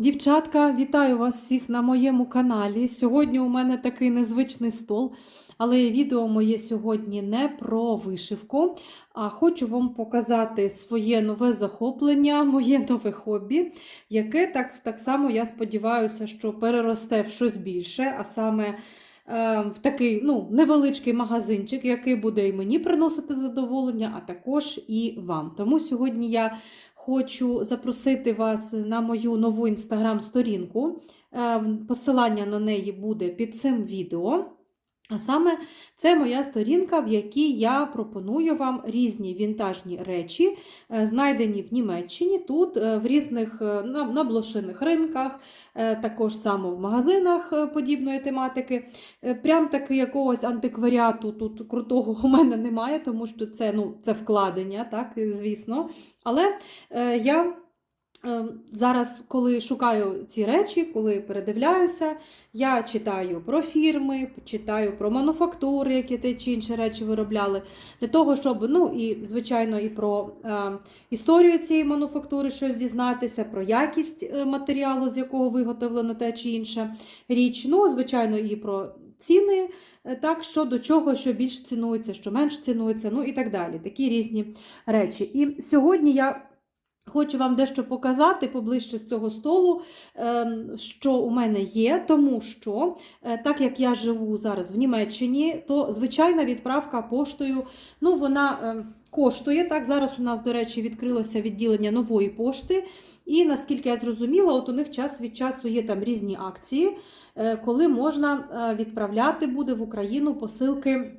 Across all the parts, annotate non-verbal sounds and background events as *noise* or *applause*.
Дівчатка, вітаю вас всіх на моєму каналі. Сьогодні у мене такий незвичний стол, але відео моє сьогодні не про вишивку, а хочу вам показати своє нове захоплення, *laughs* моє нове хобі, яке так, так само, я сподіваюся, що переросте в щось більше, а саме е, в такий ну, невеличкий магазинчик, який буде і мені приносити задоволення, а також і вам. Тому сьогодні я хочу запросити вас на мою нову інстаграм-сторінку. Е, Посилання на неї буде під цим відео. А саме це моя сторінка, в якій я пропоную вам різні вінтажні речі, е, знайдені в Німеччині, тут е, в різних на, блошиних ринках, також само в магазинах е, подібної тематики. Е, Прям таки якогось антикваріату тут крутого у мене немає, тому що це, ну, це вкладення, так, звісно. Але е, я. Е, Зараз, коли шукаю ці речі, коли передивляюся, я читаю про фірми, читаю про мануфактури, які ті чи інші речі виробляли, для того, щоб, ну і звичайно, і про е, історію цієї мануфактури щось дізнатися, про якість е, матеріалу, з якого виготовлено те чи інша річ. Ну, звичайно, і про ціни, е, так, що до чого, що більш цінується, що менш цінується, ну і так далі. Такі різні речі. І сьогодні я. Хочу вам дещо показати поближче з цього столу, ем, що у мене є, тому що, е, так як я живу зараз в Німеччині, то звичайна відправка поштою, ну, вона ем, коштує. Так, Зараз у нас, до речі, відкрилося відділення нової пошти. І наскільки я зрозуміла, от у них час від часу є там різні акції, е, коли можна е, відправляти буде в Україну посилки.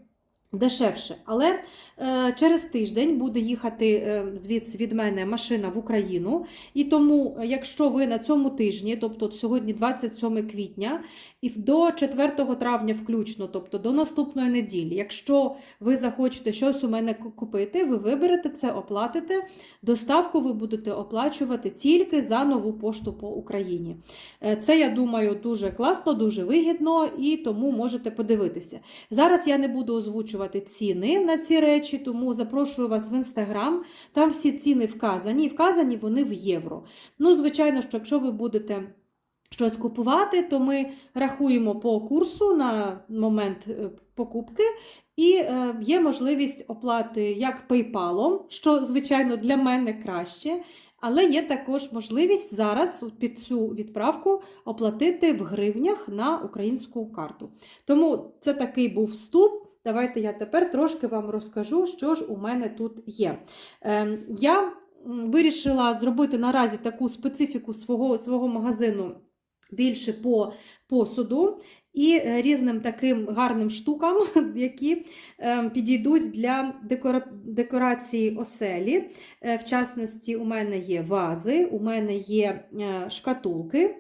Дешевше, але е, через тиждень буде їхати е, звідси від мене машина в Україну. І тому, е, якщо ви на цьому тижні, тобто сьогодні 27 квітня, і до 4 травня включно, тобто до наступної неділі, якщо ви захочете щось у мене купити, ви виберете це, оплатите. Доставку ви будете оплачувати тільки за нову пошту по Україні. Е, Це, я думаю, дуже класно, дуже вигідно, і тому можете подивитися. Зараз я не буду озвучувати ціни на ці речі, тому запрошую вас в інстаграм. Там всі ціни вказані, і вказані вони в євро. Ну, звичайно, що якщо ви будете. Щось купувати, то ми рахуємо по курсу на момент е, покупки, і е, є можливість оплати як PayPal, що, звичайно, для мене краще. Але є також можливість зараз під цю відправку оплатити в гривнях на українську карту. Тому це такий був вступ. Давайте я тепер трошки вам розкажу, що ж у мене тут є. Ем, Я вирішила зробити наразі таку специфіку свого, свого магазину більше по посуду і е, різним таким гарним штукам, *laughs* які е, підійдуть для декора... декорації оселі. Е, В частності, у мене є вази, у мене є е, шкатулки.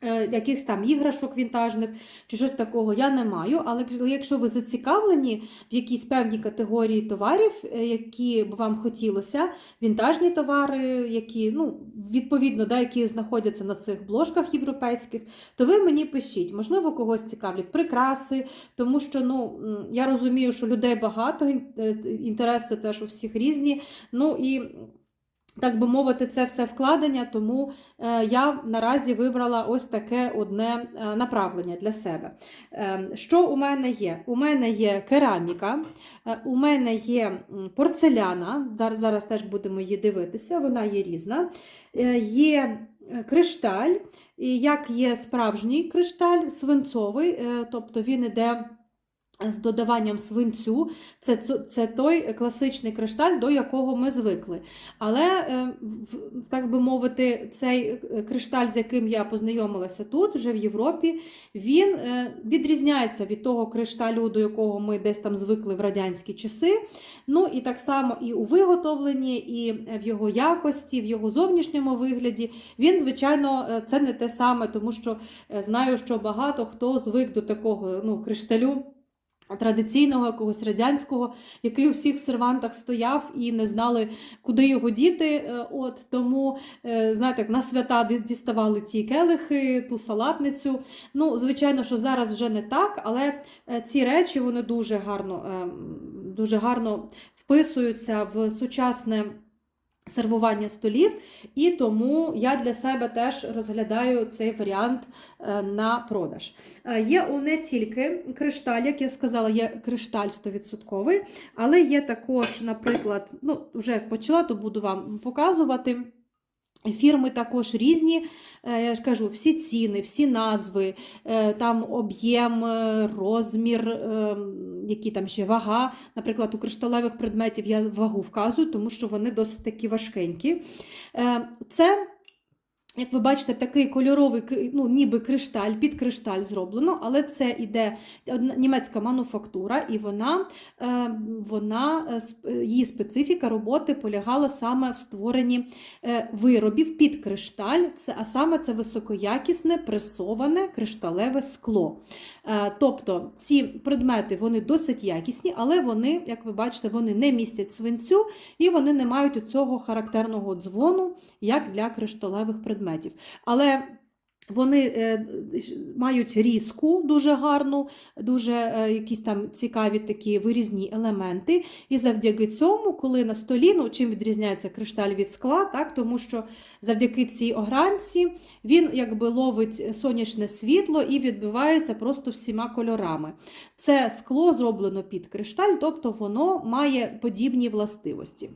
Е, Якихось там іграшок вінтажних чи щось такого я не маю. Але якщо ви зацікавлені в якійсь певній категорії товарів, е, які б вам хотілося, вінтажні товари, які ну, відповідно да, які знаходяться на цих бложках європейських, то ви мені пишіть. Можливо, когось цікавлять прикраси, тому що ну, я розумію, що людей багато, е, інтереси теж у всіх різні. Ну і так би мовити, це все вкладення, тому е, я наразі вибрала ось таке одне е, направлення для себе. Е, Що у мене є? У мене є кераміка, е, у мене є порцеляна, зараз теж будемо її дивитися, вона є різна. Є кришталь, як є справжній кришталь, свинцовий, тобто він іде. З додаванням свинцю, це, це, той класичний кришталь, до якого ми звикли. Але, е, так би мовити, цей е, кришталь, з яким я познайомилася тут, вже в Європі, він е, відрізняється від того кришталю, до якого ми десь там звикли в радянські часи. Ну і так само і у виготовленні, і в його якості, в його зовнішньому вигляді. Він, звичайно, це не те саме, тому що знаю, що багато хто звик до такого ну, кришталю. Традиційного якогось радянського, який у всіх в сервантах стояв і не знали, куди його діти. Е, От тому, е, знаєте, на свята діставали ті келихи, ту салатницю. Ну, звичайно, що зараз вже не так, але е, ці речі вони дуже гарно, дуже гарно вписуються в сучасне сервування столів, і тому я для себе теж розглядаю цей варіант е, на продаж. Е, Є не тільки кришталь, як я сказала, є кришталь 100%, але є також, наприклад, ну, вже як почала, то буду вам показувати. Фірми також різні, е, я ж кажу, всі ціни, всі назви, е, там об'єм, е, розмір, які там ще вага. Наприклад, у кришталевих предметів я вагу вказую, тому що вони досить такі важкенькі. Це, як ви бачите, такий кольоровий, ну, ніби кришталь, під кришталь зроблено, але це іде німецька мануфактура, і вона, е, вона, е, її специфіка роботи полягала саме в створенні е, виробів під кришталь, а саме це високоякісне пресоване кришталеве скло. Тобто ці предмети вони досить якісні, але вони, як ви бачите, вони не містять свинцю і вони не мають цього характерного дзвону, як для кришталевих предметів. Але вони е, мають різку дуже гарну, дуже е, якісь там цікаві такі вирізні елементи. І завдяки цьому, коли на столі, ну чим відрізняється кришталь від скла, так, тому що завдяки цій огранці він якби ловить сонячне світло і відбивається просто всіма кольорами. Це скло зроблено під кришталь, тобто воно має подібні властивості.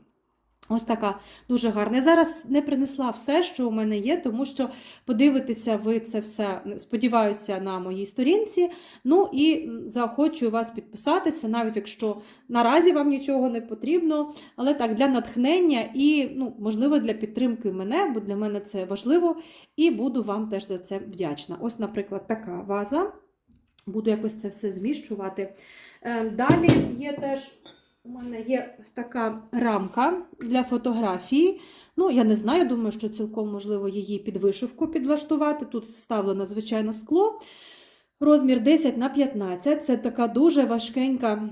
Ось така дуже гарна. Я зараз не принесла все, що у мене є, тому що подивитеся ви це все, сподіваюся, на моїй сторінці. Ну і заохочую вас підписатися, навіть якщо наразі вам нічого не потрібно, але так, для натхнення і, ну, можливо, для підтримки мене, бо для мене це важливо, і буду вам теж за це вдячна. Ось, наприклад, така ваза. Буду якось це все зміщувати. Е, Далі є теж. У мене є ось така рамка для фотографії. Ну, я не знаю, думаю, що цілком можливо її під вишивку підлаштувати. Тут вставлено звичайне скло. Розмір 10 на 15. Це така дуже важкенька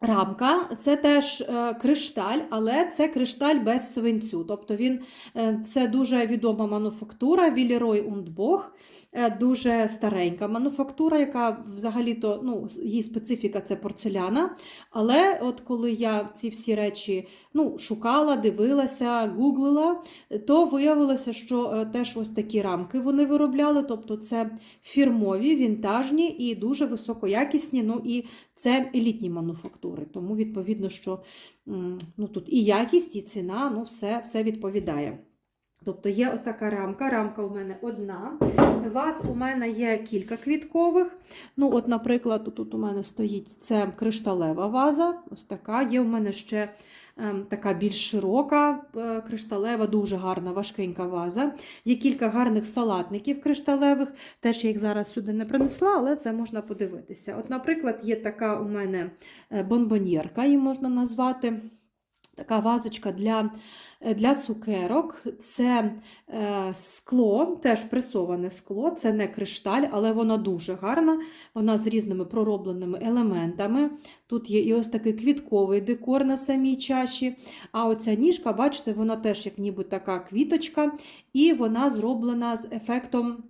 рамка. Це теж е, кришталь, але це кришталь без свинцю. Тобто він, е, це дуже відома мануфактура Вілерой Ундбох. Е, дуже старенька мануфактура, яка взагалі-то ну, її специфіка це порцеляна. Але от коли я ці всі речі ну, шукала, дивилася, гуглила, то виявилося, що е, теж ось такі рамки вони виробляли. Тобто це фірмові, вінтажні і дуже високоякісні. Ну і це елітні мануфактури. Тому, відповідно, що ну, тут і якість, і ціна, ну, все, все відповідає. Тобто є отака рамка. Рамка у мене одна. Ваз у мене є кілька квіткових. Ну, от, наприклад, тут у мене стоїть це кришталева ваза. Ось така. Є у мене ще ем, така більш широка е, кришталева, дуже гарна, важкенька ваза. Є кілька гарних салатників кришталевих. Теж я їх зараз сюди не принесла, але це можна подивитися. От, наприклад, є така у мене е, бонбоньєрка, її можна назвати. Така вазочка для, е, для цукерок. Це е, скло, теж пресоване скло, це не кришталь, але вона дуже гарна. Вона з різними проробленими елементами. Тут є і ось такий квітковий декор на самій чаші. А оця ніжка, бачите, вона теж як ніби така квіточка, і вона зроблена з ефектом.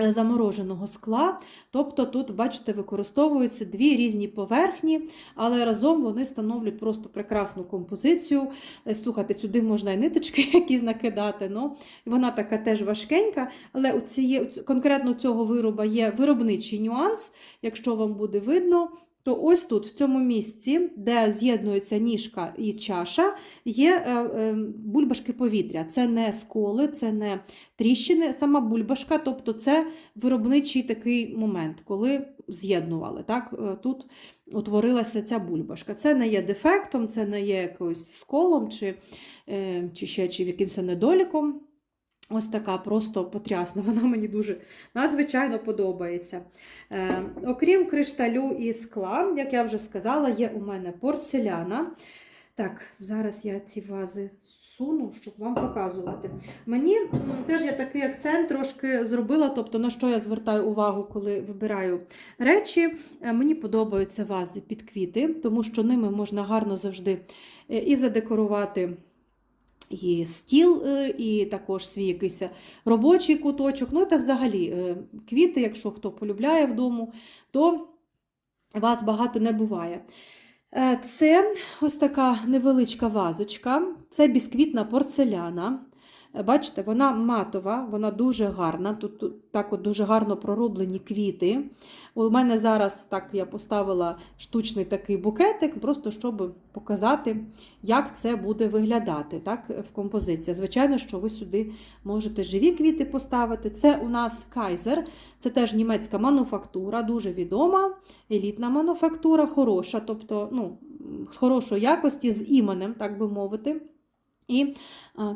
Е, Замороженого скла, тобто тут, бачите, використовуються дві різні поверхні, але разом вони становлять просто прекрасну композицію. Е, Слухайте, сюди можна і ниточки *laughs* якісь накидати. Ну, вона така теж важкенька, але у ціє, конкретно у цього вироба є виробничий нюанс, якщо вам буде видно. То ось тут, в цьому місці, де з'єднується ніжка і чаша, є е, е, бульбашки повітря. Це не сколи, це не тріщини, сама бульбашка, тобто це виробничий такий момент, коли з'єднували. Так? Е, Тут утворилася ця бульбашка. Це не є дефектом, це не є якоюсь сколом чи, чи ще чи якимось недоліком. Ось така просто потрясна. Вона мені дуже надзвичайно подобається. Е, окрім кришталю і скла, як я вже сказала, є у мене порцеляна. Так, зараз я ці вази суну, щоб вам показувати. Мені теж я такий акцент трошки зробила, тобто на що я звертаю увагу, коли вибираю речі. Е, Мені подобаються вази під квіти, тому що ними можна гарно завжди е, і задекорувати. І стіл, е, і також свій якийсь робочий куточок. Ну, та взагалі е, квіти, якщо хто полюбляє вдома, то вас багато не буває. Е, Це ось така невеличка вазочка, це бісквітна порцеляна. Бачите, вона матова, вона дуже гарна. Тут, тут так от дуже гарно пророблені квіти. У мене зараз так я поставила штучний такий букетик, просто щоб показати, як це буде виглядати так, в композиції. Звичайно, що ви сюди можете живі квіти поставити. Це у нас Kaiser, це теж німецька мануфактура, дуже відома, елітна мануфактура, хороша, тобто ну, з хорошої якості, з іменем, так би мовити. І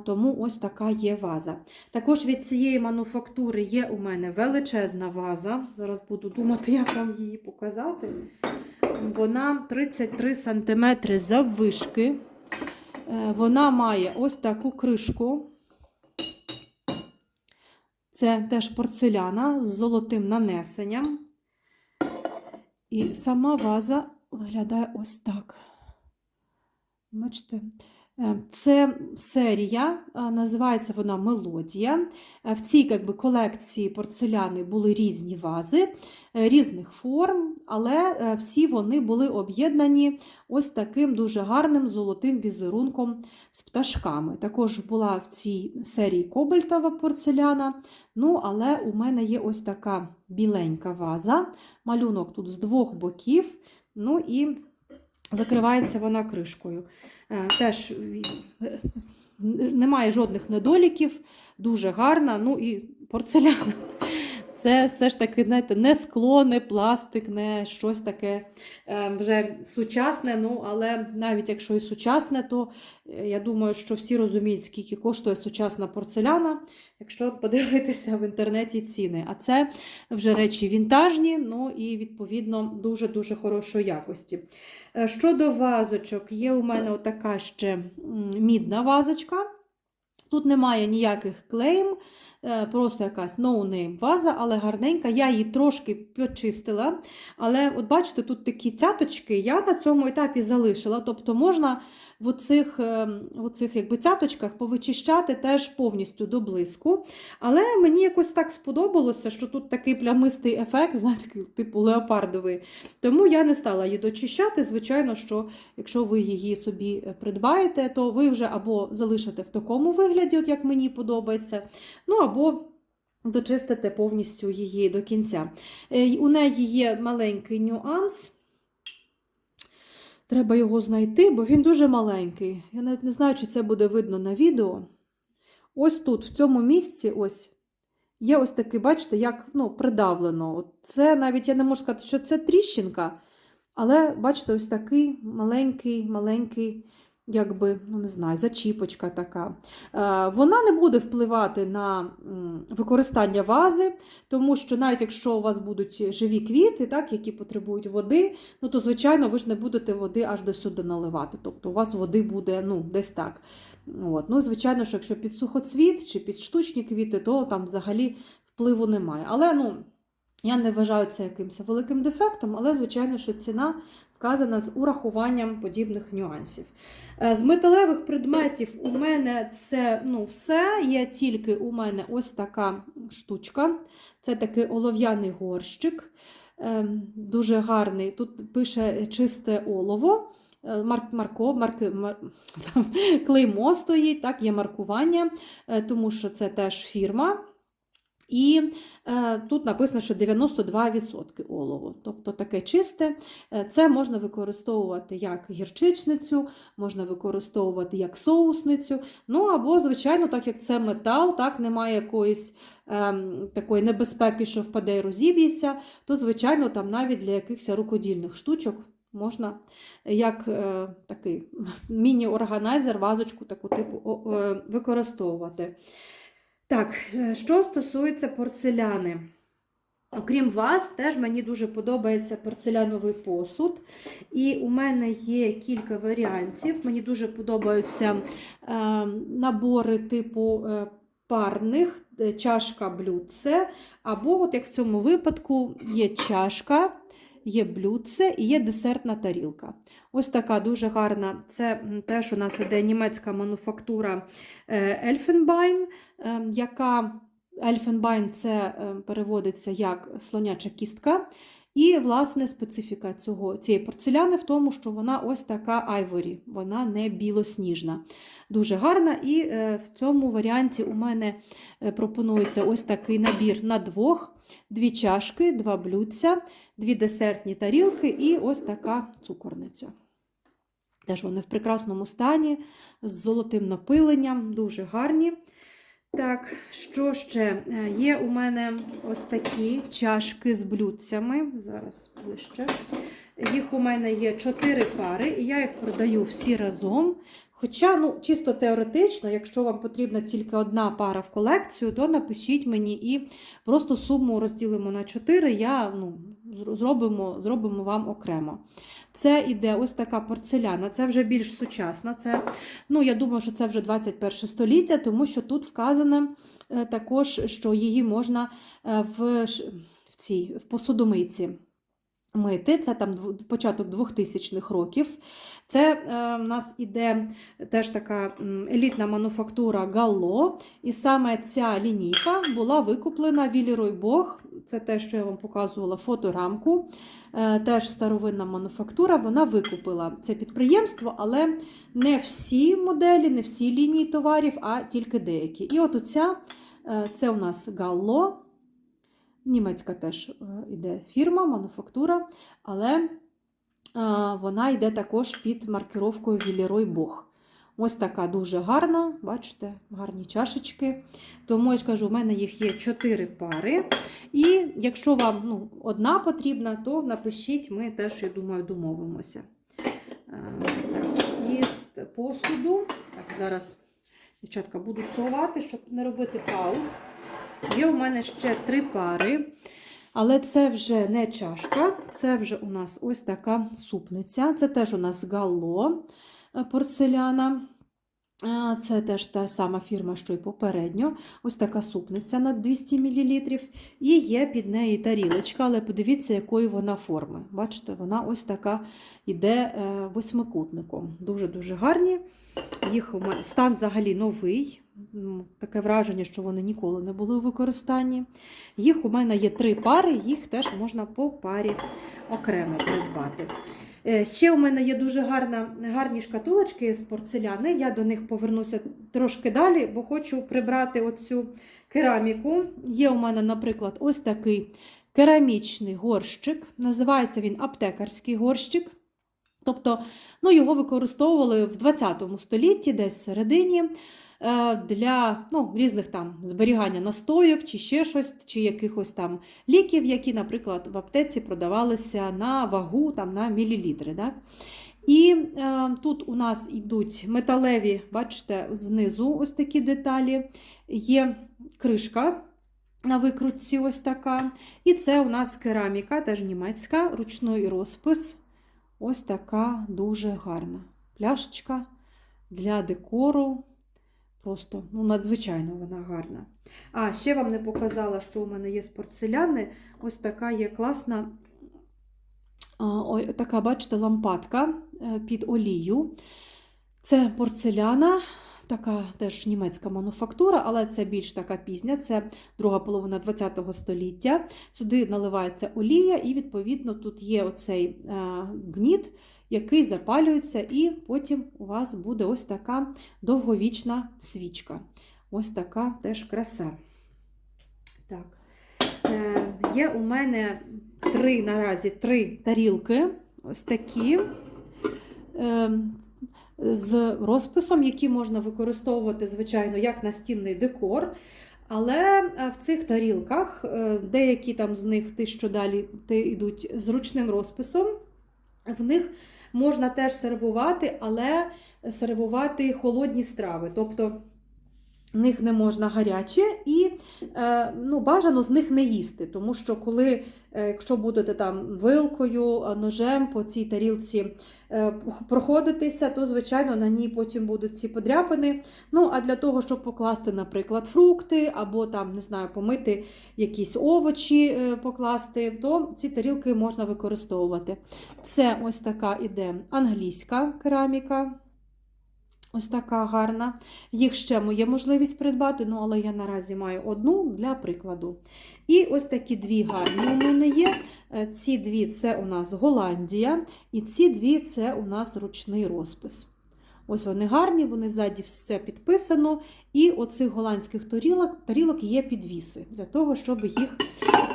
тому ось така є ваза. Також від цієї мануфактури є у мене величезна ваза. Зараз буду думати, як вам її показати. Вона 33 см заввишки. Е, Вона має ось таку кришку. Це теж порцеляна з золотим нанесенням. І сама ваза виглядає ось так. Бачите? Е, Це серія, е, називається вона Мелодія. Е, В цій якби, колекції порцеляни були різні вази різних форм, але всі вони були об'єднані ось таким дуже гарним золотим візерунком з пташками. Також була в цій серії кобальтова порцеляна. Ну, але у мене є ось така біленька ваза. Малюнок тут з двох боків. Ну і закривається вона кришкою. Е, Теж немає жодних недоліків, дуже гарна. Ну і порцеляна. Це все ж таки, знаєте, не скло, не пластик, не щось таке е, вже сучасне. Ну, але навіть якщо і сучасне, то е, я думаю, що всі розуміють, скільки коштує сучасна порцеляна, якщо подивитися в інтернеті ціни. А це вже речі вінтажні, ну і відповідно дуже-дуже хорошої якості. Е, Щодо вазочок, є у мене отака ще мідна вазочка. Тут немає ніяких клейм, просто якась no-name ваза, але гарненька. Я її трошки почистила. Але от бачите, тут такі цяточки я на цьому етапі залишила. Тобто можна в оцих, е, в оцих якби, цяточках повичищати теж повністю до блиску. Але мені якось так сподобалося, що тут такий плямистий ефект, *laughs* знаєте, типу леопардовий. Тому я не стала її дочищати. Звичайно, що якщо ви її собі е, придбаєте, то ви вже або залишите в такому вигляді, от як мені подобається, ну або дочистите повністю її до кінця. Е, У неї є маленький нюанс. Треба його знайти, бо він дуже маленький. Я навіть не знаю, чи це буде видно на відео. Ось тут, в цьому місці, ось. Є ось такий, бачите, як ну, придавлено. Це навіть я не можу сказати, що це тріщинка, але бачите, ось такий маленький, маленький, якби, ну не знаю, зачіпочка така. Е, Вона не буде впливати на використання вази, тому що навіть якщо у вас будуть живі квіти, так, які потребують води, ну то, звичайно, ви ж не будете води аж до сюди наливати. Тобто у вас води буде ну, десь так. От. Ну, звичайно, що якщо під сухоцвіт чи під штучні квіти, то там взагалі впливу немає. Але ну, я не вважаю це якимось великим дефектом, але, звичайно, що ціна вказана з урахуванням подібних нюансів. Е, З металевих предметів у мене це ну, все. Є тільки у мене ось така штучка. Це такий олов'яний горщик. Ем, Дуже гарний. Тут пише чисте олово. Е, Марк, марко, марки, мар, *laughs* клеймо стоїть, так, є маркування, е, тому що це теж фірма. І е, тут написано, що 92% олово, тобто таке чисте. Е, Це можна використовувати як гірчичницю, можна використовувати як соусницю. Ну або, звичайно, так як це метал, так немає якоїсь ем, такої небезпеки, що впаде і розіб'ється, то, звичайно, там навіть для якихось рукодільних штучок можна як е, такий *laughs* міні-органайзер, вазочку таку типу е, використовувати. Так, е, що стосується порцеляни. Окрім вас, теж мені дуже подобається порцеляновий посуд. І у мене є кілька варіантів. Мені дуже подобаються е, набори типу е, парних, чашка блюдце. Або, от як в цьому випадку, є чашка, є блюдце і є десертна тарілка. Ось така дуже гарна. Це теж у нас іде німецька мануфактура е, Elfenbein, е, яка Elfenbein це е, переводиться як слоняча кістка. І, власне, специфіка цього, цієї порцеляни в тому, що вона ось така айворі, вона не білосніжна. Дуже гарна. І е, в цьому варіанті у мене е, пропонується ось такий набір на двох: дві чашки, два блюдця, дві десертні тарілки і ось така цукорниця. Теж вони в прекрасному стані, з золотим напиленням, дуже гарні. Так, що ще? Е, Є у мене ось такі чашки з блюдцями. Зараз ближче. Їх у мене є чотири пари, і я їх продаю всі разом. Хоча, ну, чисто теоретично, якщо вам потрібна тільки одна пара в колекцію, то напишіть мені і просто суму розділимо на 4, я ну, зробимо, зробимо вам окремо. Це іде ось така порцеляна, це вже більш сучасна. Це, ну, я думаю, що це вже 21 століття, тому що тут вказано е, також, що її можна е, в, в цій в посудомийці мити. Це там початок 2000-х років. Це е, в нас іде теж така елітна мануфактура Галло. І саме ця лінійка була викуплена Вілірой Бог. Це те, що я вам показувала фоторамку. Е, теж старовинна мануфактура. Вона викупила це підприємство, але не всі моделі, не всі лінії товарів, а тільки деякі. І от оця, е, це у нас Галло. Німецька теж е, іде фірма, мануфактура, але вона йде також під маркировкою Вілерой Бог. Ось така дуже гарна, бачите, гарні чашечки. Тому я ж кажу, у мене їх є 4 пари. І якщо вам ну, одна потрібна, то напишіть, ми теж, я думаю, домовимося. Е, Так, із посуду. Так, зараз, дівчатка, буду сувати, щоб не робити пауз. Є у мене ще три пари, але це вже не чашка, це вже у нас ось така супниця. Це теж у нас галло е, порцеляна. Е, Це теж та сама фірма, що й попередньо. Ось така супниця на 200 мл. І є під неї тарілочка, але подивіться, якої вона форми. Бачите, вона ось така йде е, восьмикутником. Дуже-дуже гарні. Їх стан взагалі новий. Таке враження, що вони ніколи не були у використанні. Їх у мене є три пари, їх теж можна по парі окремо придбати. Е, Ще у мене є дуже гарна, гарні шкатулочки з порцеляни. Я до них повернуся трошки далі, бо хочу прибрати оцю кераміку. Є у мене, наприклад, ось такий керамічний горщик. Називається він аптекарський горщик. Тобто ну, його використовували в 20 столітті, десь всередині, е, для ну, різних там зберігання настойок чи ще щось, чи якихось там ліків, які, наприклад, в аптеці продавалися на вагу там, на мілілітри. Так? І е, тут у нас йдуть металеві, бачите, знизу ось такі деталі. Є кришка на викрутці, ось така. І це у нас кераміка, теж німецька, ручний розпис. Ось така дуже гарна пляшечка для декору. Просто ну, надзвичайно вона гарна. А, ще вам не показала, що у мене є з порцеляни. Ось така є класна, ой, така, бачите, лампадка е, під олію. Це порцеляна, така теж німецька мануфактура, але це більш така пізня, це друга половина ХХ століття. Сюди наливається олія, і, відповідно, тут є оцей е, гніт, який запалюється, і потім у вас буде ось така довговічна свічка. Ось така теж краса. Так. Е, є у мене три наразі три тарілки. Ось такі. Е, з розписом, які можна використовувати, звичайно, як настінний декор. Але е, в цих тарілках е, деякі там з них, ті, що далі ти йдуть з ручним розписом, в них можна теж сервувати, але сервувати холодні страви. Тобто них не можна гаряче і е, ну, бажано з них не їсти, тому що коли, е, якщо будете там вилкою, е, ножем по цій тарілці проходитися, то, звичайно, на ній потім будуть ці подряпини. Ну, а для того, щоб покласти, наприклад, фрукти або там, не знаю, помити якісь овочі, покласти, то ці тарілки можна використовувати. Це ось така іде англійська кераміка. Ось така гарна. Їх ще є можливість придбати, ну, але я наразі маю одну для прикладу. І ось такі дві гарні у мене є. Е, Ці дві це у нас Голландія, і ці дві це у нас ручний розпис. Ось вони гарні, вони ззаді все підписано. І оцих голландських тарілок, тарілок є підвіси для того, щоб їх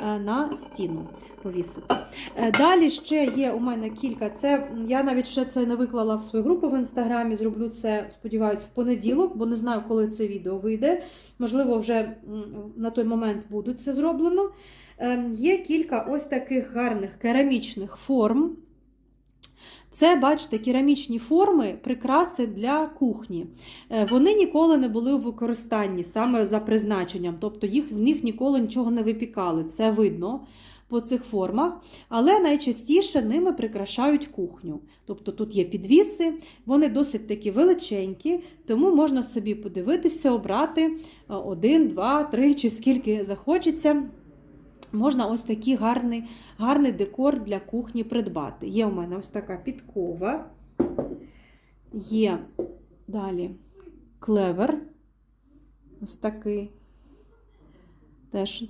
е, на стіну повісити. Е, Далі ще є у мене кілька. Це я навіть ще це не виклала в свою групу в інстаграмі. Зроблю це, сподіваюся, в понеділок, бо не знаю, коли це відео вийде. Можливо, вже на той момент буде це зроблено. Е, Є кілька ось таких гарних керамічних форм. Це, бачите, керамічні форми, прикраси для кухні. Е, Вони ніколи не були в використанні саме за призначенням, тобто їх, в них ніколи нічого не випікали. Це видно по цих формах, але найчастіше ними прикрашають кухню. Тобто тут є підвіси, вони досить такі величенькі, тому можна собі подивитися, обрати е, один, два, три чи скільки захочеться. Можна ось такий гарний, гарний декор для кухні придбати. Є у мене ось така підкова. Є далі клевер. Ось такий. Теж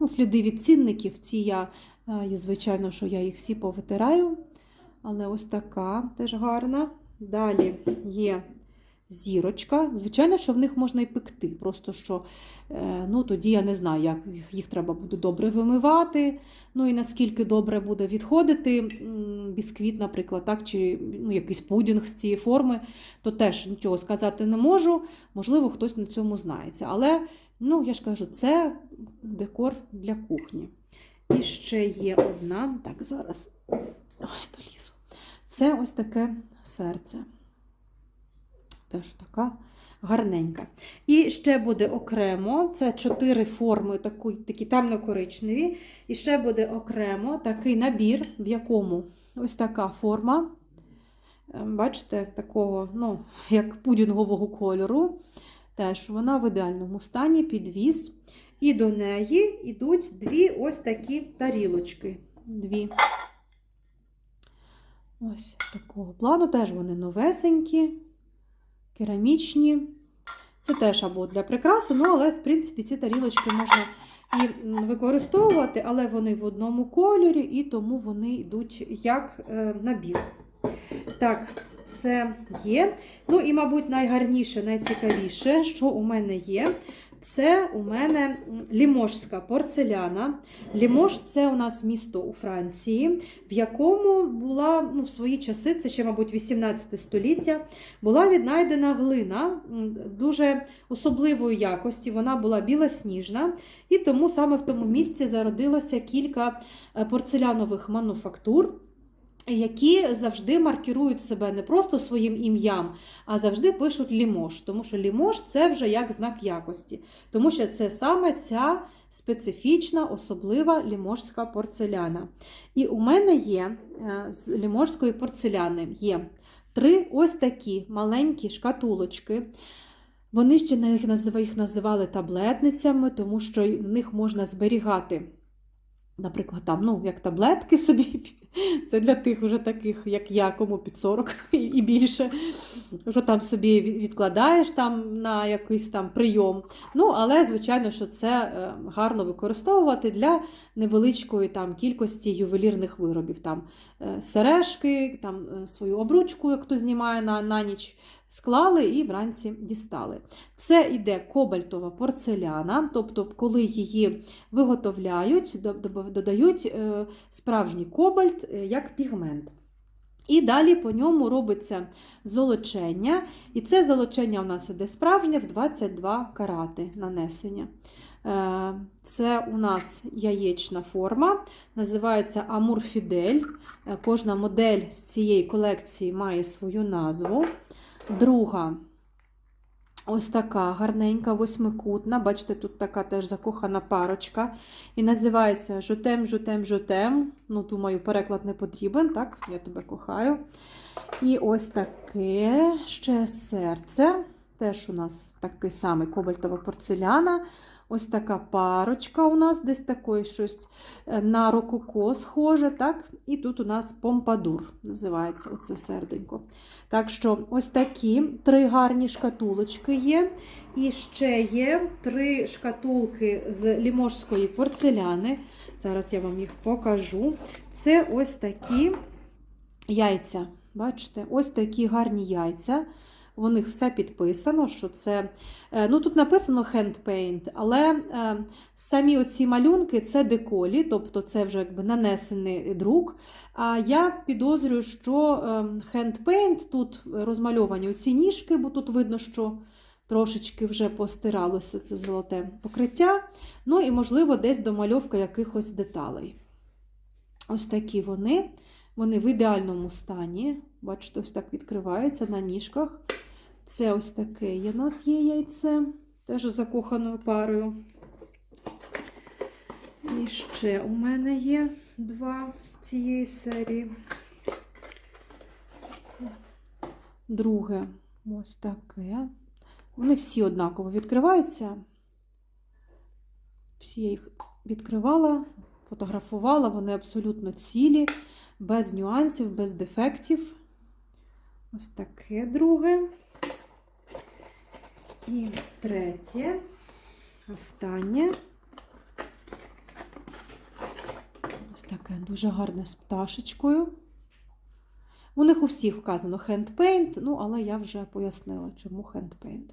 ну, сліди від цінників. Ці я, е, звичайно, що я їх всі повитираю. Але ось така теж гарна. Далі є зірочка. Звичайно, що в них можна і пекти. Просто що е, ну, тоді я не знаю, як їх, треба буде добре вимивати. Ну і наскільки добре буде відходити бісквіт, наприклад, так, чи ну, якийсь пудінг з цієї форми, то теж нічого сказати не можу. Можливо, хтось на цьому знається. Але, ну, я ж кажу, це декор для кухні. І ще є одна. Так, зараз Ой, долізу. Це ось таке серце. Теж така гарненька. І ще буде окремо, це чотири форми, такі, такі темно-коричневі. І ще буде окремо такий набір, в якому ось така форма. Ем, Бачите, такого, ну, як пудінгового кольору. Теж вона в ідеальному стані, підвіз. І до неї йдуть дві ось такі тарілочки. Дві. Ось такого плану. Теж вони новесенькі керамічні. Це теж або для прикраси, ну, але, в принципі, ці тарілочки можна і використовувати, але вони в одному кольорі, і тому вони йдуть як е, набір. Так, це є. Ну і, мабуть, найгарніше, найцікавіше, що у мене є, це у мене ліможська порцеляна. Лімож це у нас місто у Франції, в якому була ну, в свої часи, це ще, мабуть, 18 століття, була віднайдена глина дуже особливої якості. Вона була білосніжна, і тому саме в тому місці зародилося кілька е, порцелянових мануфактур. Які завжди маркірують себе не просто своїм ім'ям, а завжди пишуть лімож. Тому що лімож це вже як знак якості. Тому що це саме ця специфічна, особлива ліможська порцеляна. І у мене є е, з ліможської порцеляни є три ось такі маленькі шкатулочки. Вони ще їх називали таблетницями, тому що в них можна зберігати. Наприклад, там, ну, як таблетки собі, *laughs* це для тих вже таких, як я, кому під 40 *laughs* і- більше. Що там собі відкладаєш там на якийсь там прийом. Ну, але, звичайно, що це е, гарно використовувати для невеличкої там кількості ювелірних виробів. Там е, сережки, там е, свою обручку, як хто знімає на, на ніч, склали і вранці дістали. Це іде кобальтова порцеляна, тобто, коли її виготовляють, до- до- додають е, справжній кобальт е, як пігмент. І далі по ньому робиться золочення. І це золочення у нас іде справжнє в 22 карати нанесення. Е, Це у нас яєчна форма, називається Амур Фідель. Е, Кожна модель з цієї колекції має свою назву. Друга ось така гарненька, восьмикутна. Бачите, тут така теж закохана парочка. І називається Жутем, жутем, жутем. Ну, думаю, переклад не потрібен, так? Я тебе кохаю. І ось таке ще серце. Теж у нас такий самий кобальтова порцеляна. Ось така парочка у нас десь такої щось е, на рококо схоже, так? І тут у нас помпадур називається оце серденько. Так що ось такі три гарні шкатулочки є. І ще є три шкатулки з ліможської порцеляни. Зараз я вам їх покажу. Це ось такі яйця. Бачите, ось такі гарні яйця. У них все підписано, що це. е, Ну, тут написано handpaint, але е, самі оці малюнки це деколі, тобто це вже якби нанесений друк. А я підозрюю, що handpaint тут розмальовані оці ніжки, бо тут видно, що трошечки вже постиралося це золоте покриття. Ну і, можливо, десь домальовка якихось деталей. Ось такі вони. Вони в ідеальному стані. Бачите, ось так відкривається на ніжках. Це ось таке є у нас є яйце, теж закоханою парою. І ще у мене є два з цієї серії. Друге ось таке. Вони всі однаково відкриваються. Всі я їх відкривала, фотографувала, вони абсолютно цілі, без нюансів, без дефектів. Ось таке друге. І третє, останнє. Ось таке дуже гарне з пташечкою. У них у всіх вказано хендпейнт, ну, але я вже пояснила, чому handpaint.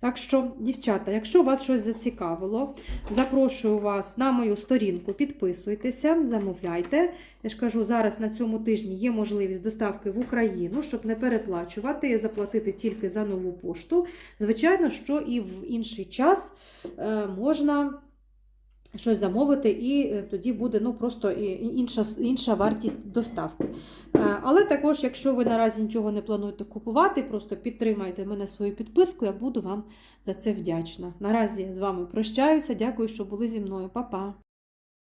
Так що, дівчата, якщо вас щось зацікавило, запрошую вас на мою сторінку, підписуйтеся, замовляйте. Я ж кажу, зараз на цьому тижні є можливість доставки в Україну, щоб не переплачувати і заплатити тільки за нову пошту. Звичайно, що і в інший час е, можна щось замовити, і е, тоді буде ну, просто інша, інша вартість доставки. Е, Але також, якщо ви наразі нічого не плануєте купувати, просто підтримайте мене свою підписку, я буду вам за це вдячна. Наразі з вами прощаюся. Дякую, що були зі мною. Па-па!